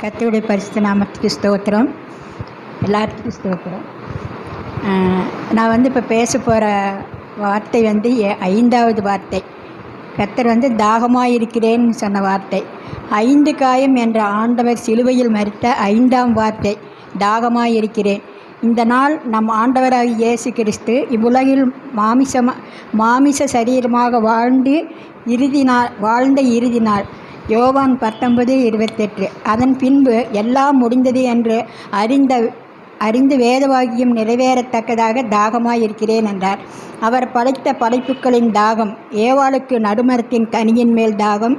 கர்த்தருடைய பரிசு நாமத்துக்கு ஸ்தோத்திரம். எல்லாத்துக்கும் ஸ்தோத்திரம். நான் வந்து இப்போ பேச போகிற வார்த்தை வந்து எ- ஐந்தாவது வார்த்தை. கத்தர் வந்து தாகமாக இருக்கிறேன்னு சொன்ன வார்த்தை. ஐந்து காயம் என்ற ஆண்டவர் சிலுவையில் மறித்த ஐந்தாம் வார்த்தை. தாகமாக இருக்கிறேன். இந்த நாள் நம் ஆண்டவராக இயேசு கிறிஸ்து இவ்வுலகில் மாமிசமாக மாமிச சரீரமாக வாழ்ந்து இறுதி நாள் வாழ்ந்த இறுதி நாள். யோவான் பத்தொன்பது இருபத்தெட்டு. அதன் பின்பு எல்லாம் முடிந்தது என்று அறிந்த அறிந்து வேதவாகியம் நிறைவேறத்தக்கதாக தாகமாயிருக்கிறேன் என்றார். அவர் படைத்த படைப்புகளின் தாகம் ஏவாளுக்கு நடுமரத்தின் கனியின் மேல் தாகம்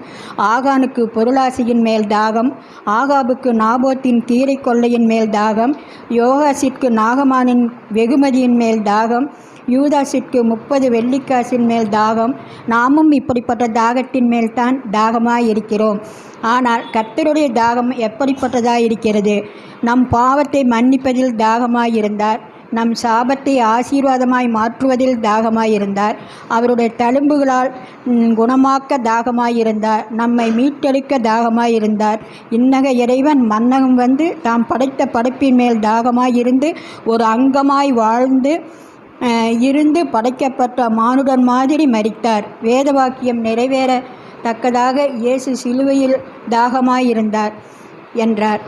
ஆகானுக்கு பொருளாசியின் மேல் தாகம் ஆகாபுக்கு நாபோத்தின் தீரை கொள்ளையின் மேல் தாகம் யோகாசிற்கு நாகமானின் வெகுமதியின் மேல் தாகம் யூதாசிற்கு முப்பது வெள்ளிக்காசின் மேல் தாகம் நாமும் இப்படிப்பட்ட தாகத்தின் மேல்தான் தாகமாய் இருக்கிறோம் ஆனால் கர்த்தருடைய தாகம் எப்படிப்பட்டதாக இருக்கிறது நம் பாவத்தை மன்னிப்பதில் தாகமாய் இருந்தார் நம் சாபத்தை ஆசீர்வாதமாய் மாற்றுவதில் தாகமாய் இருந்தார் அவருடைய தழும்புகளால் குணமாக்க தாகமாய் இருந்தார் நம்மை மீட்டெடுக்க தாகமாய் இருந்தார் இன்னக இறைவன் மன்னகம் வந்து தாம் படைத்த படைப்பின் மேல் தாகமாய் இருந்து ஒரு அங்கமாய் வாழ்ந்து இருந்து படைக்கப்பட்ட மானுடன் மாதிரி மறித்தார் வேதவாக்கியம் நிறைவேறத்தக்கதாக இயேசு சிலுவையில் தாகமாயிருந்தார் என்றார்.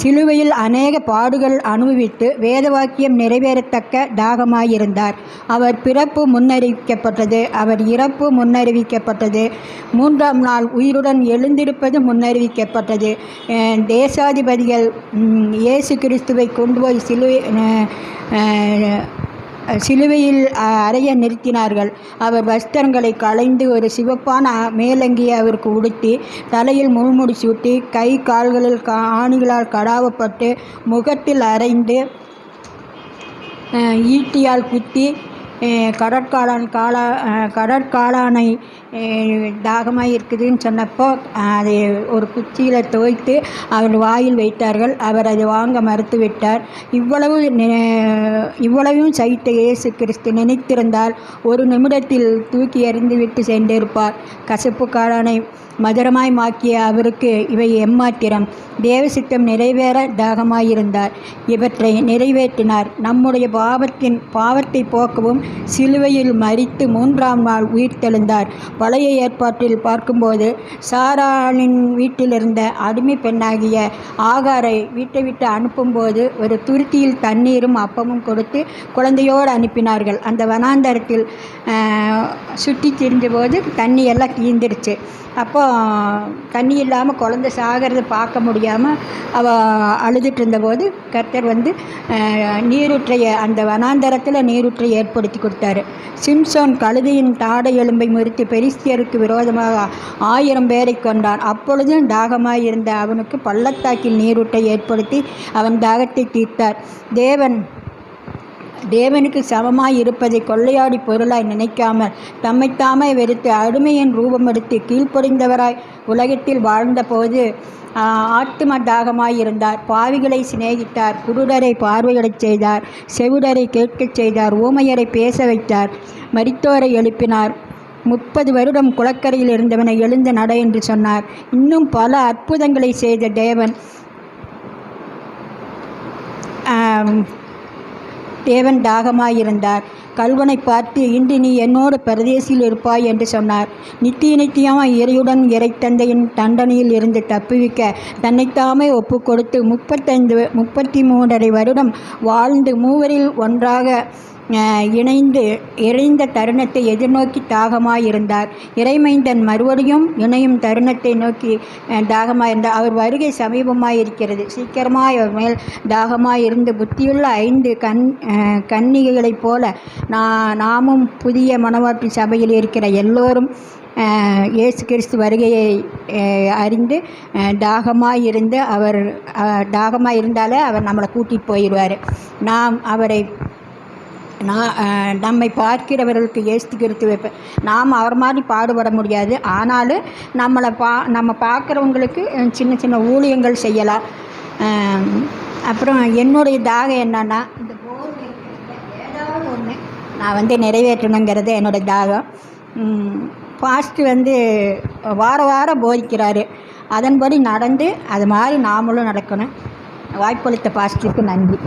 சிலுவையில் அநேக பாடுகள் அனுபவித்து வேதவாக்கியம் நிறைவேறத்தக்க தாகமாயிருந்தார். அவர் பிறப்பு முன்னறிவிக்கப்பட்டது அவர் இறப்பு முன்னறிவிக்கப்பட்டது மூன்றாம் நாள் உயிருடன் எழுந்திருப்பது முன்னறிவிக்கப்பட்டது. தேசாதிபதிகள் இயேசு கிறிஸ்துவை கொண்டு போய் சிலுவை சிலுவையில் அறைய நிறுத்தினார்கள். அவர் வஸ்திரங்களை களைந்து ஒரு சிவப்பான மேலங்கியை அவருக்கு உடுத்தி தலையில் முள்முடி சூட்டி கை கால்களில் கா ஆணிகளால் கடாவப்பட்டு முகத்தில் அரைந்து ஈட்டியால் குத்தி அஹ், கடற்காளான் காளா கடற்காளானை தாகமாக இருக்குதுன்னு சொன்னப்போ அதை ஒரு குச்சியில் துவைத்து அவர் வாயில் வைத்தார்கள். அவர் அதை வாங்க மறுத்து விட்டார். இவ்வளவு இவ்வளவும் சைத்த இயேசு கிறிஸ்து நினைத்திருந்தால் ஒரு நிமிடத்தில் தூக்கி எறிந்து விட்டு சென்றிருப்பார். கசப்பு காளானை மதுரமாய் மாக்கிய அவருக்கு இவை எம்மாத்திரம். தேவசித்தம் நிறைவேற தாகமாயிருந்தார். இவற்றை நிறைவேற்றினார். நம்முடைய பாவத்தின் பாவத்தை போக்கவும் சிலுவையில் மறித்து மூன்றாம் நாள் உயிர்த்தெழுந்தார். பழைய ஏற்பாட்டில் பார்க்கும்போது சாராளின் வீட்டில் இருந்த அடிமை பெண்ணாகிய ஆகாரை வீட்டை விட்டு அனுப்பும்போது ஒரு துருத்தியில் தண்ணீரும் அப்பமும் கொடுத்து குழந்தையோடு அனுப்பினார்கள். அந்த வனாந்தரத்தில் சுற்றி திரிஞ்சபோது தண்ணி எல்லாம் தீந்துருச்சு அப்போ தண்ணி இல்லாமல் குழந்தை சாகிறத பார்க்க முடியாமல் அவள் அழுதுட்டு இருந்தபோது கர்த்தர் வந்து நீருற்றையை நீரூற்றைய அந்த வனாந்தரத்தில் நீரூற்றை ஏற்படுத்தி கொடுத்தாரு. சிம்சோன் கழுதையின் தாடை எலும்பை முறித்து பெரிஸ்தியருக்கு விரோதமாக ஆயிரம் பேரை கொண்டான். அப்பொழுதும் தாகமாய் இருந்த அவனுக்கு பள்ளத்தாக்கில் நீரூட்டை ஏற்படுத்தி அவன் தாகத்தை தீர்த்தார். தேவன் தேவனுக்கு சமமாய் இருப்பதை கொள்ளையாடி பொருளாய் நினைக்காமல் தம்மைத்தாமே வெறுத்து அருமையின் ரூபம் எடுத்து கீழ்ப்படிந்தவராய் உலகத்தில் வாழ்ந்தபோது ஆத்ம ஆத்தும தாகமாய் இருந்தார் பாவிகளை சிநேகித்தார். குருடரை பார்வையிடச் செய்தார். செவிடரை கேட்கச் செய்தார். ஊமையரை பேச வைத்தார். மரித்தோரை எழுப்பினார். முப்பது வருடம் குளக்கரையில் இருந்தவனை எழுந்து நட என்று சொன்னார். இன்னும் பல அற்புதங்களை செய்த தேவன் தேவன் தாகமாயிருந்தார். கல்வனை பார்த்து இன்று நீ என்னோடு பிரதேசியில் இருப்பாய் என்று சொன்னார். நித்திய நித்தியமா இறையுடன் இறை தந்தையின் தண்டனையில் இருந்து தப்புவிக்க தன்னைத்தாமே ஒப்பு கொடுத்து முப்பத்தைந்து முப்பத்தி மூன்றரை வருடம் வாழ்ந்து மூவரில் ஒன்றாக இணைந்து இணைந்த தருணத்தை எதிர்நோக்கி தாகமாக இருந்தார் இறைமைந்தன் மறுபடியும் இணையும் தருணத்தை நோக்கி தாகமாக இருந்தார் அவர் வருகை சமீபமாயிருக்கிறது. சீக்கிரமாக அவர் மேல் தாகமாக இருந்து புத்தியுள்ள ஐந்து கண் கன்னிகைகளைப் போல நான் நாமும் புதிய மனவாட்டி சபையில் இருக்கிற எல்லோரும் இயேசு கிறிஸ்து வருகையை அறிந்து தாகமாக இருந்து அவர் தாகமாக இருந்தாலே அவர் நம்மளை கூட்டிகிட்டு போயிடுவார். நாம் அவரை நான் நம்மை பார்க்கிறவர்களுக்கு ஏஸ்து கிறித்து வைப்பேன் நாம் அவர் மாதிரி பாடுபட முடியாது. ஆனாலும் நம்மளை பா நம்ம பார்க்குறவங்களுக்கு சின்ன சின்ன ஊழியங்கள் செய்யலாம். அப்புறம் என்னுடைய தாகம் என்னன்னா இந்த போர் ஏதாவது ஒன்று நான் வந்து நிறைவேற்றணுங்கிறது என்னோடய தாகம். ஃபாஸ்ட்டு வந்து வார வாரம் போதிக்கிறாரு. அதன்படி நடந்து அது மாதிரி நாமளும் நடக்கணும். வாய்ப்பளித்த பாஸ்டருக்கு நன்றி.